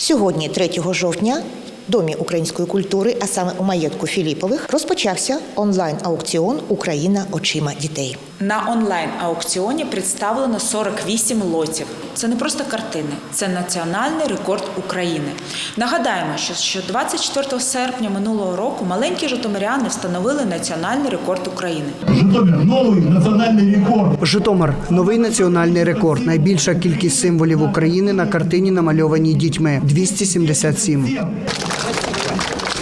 Сьогодні, 3 жовтня, Домі української культури, а саме у маєтку Філіпових, розпочався онлайн-аукціон Україна очима дітей. На онлайн-аукціоні представлено 48 лотів. Це не просто картини, це національний рекорд України. Нагадаємо, що, що 24 серпня минулого року маленькі житомиряни встановили національний рекорд України. Житомир новий національний рекорд. Житомир новий національний рекорд. Найбільша кількість символів України на картині намальованій дітьми 277. 了。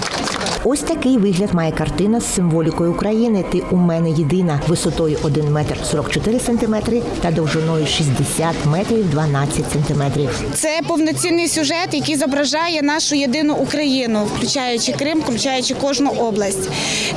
Ось такий вигляд має картина з символікою України. Ти у мене єдина висотою 1 метр 44 сантиметри та довжиною 60 метрів 12 сантиметрів. Це повноцінний сюжет, який зображає нашу єдину Україну, включаючи Крим, включаючи кожну область.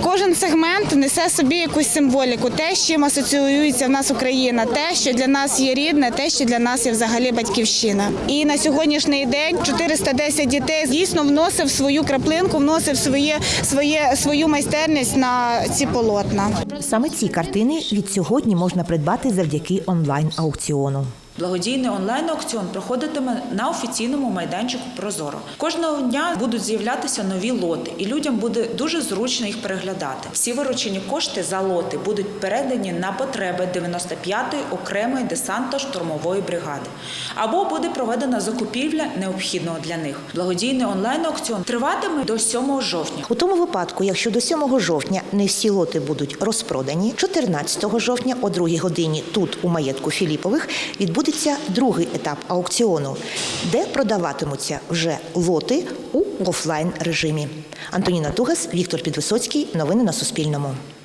Кожен сегмент несе собі якусь символіку, те, з чим асоціюється в нас Україна, те, що для нас є рідне, те, що для нас є взагалі батьківщина. І на сьогоднішній день 410 дітей дійсно вносив свою краплинку, вносив своє, своє, свою майстерність на ці полотна. Саме ці картини від сьогодні можна придбати завдяки онлайн-аукціону. Благодійний онлайн-аукціон проходитиме на офіційному майданчику Прозоро. Кожного дня будуть з'являтися нові лоти, і людям буде дуже зручно їх переглядати. Всі виручені кошти за лоти будуть передані на потреби 95-ї окремої десантно-штурмової бригади. Або буде проведена закупівля необхідного для них. Благодійний онлайн-аукціон триватиме до 7 жовтня. У тому випадку, якщо до 7 жовтня не всі лоти будуть розпродані, 14 жовтня о 2 годині тут, у маєтку Філіпових, відбудеться другий етап аукціону, де продаватимуться вже лоти у офлайн режимі. Антоніна Тугас, Віктор Підвисоцький. Новини на Суспільному.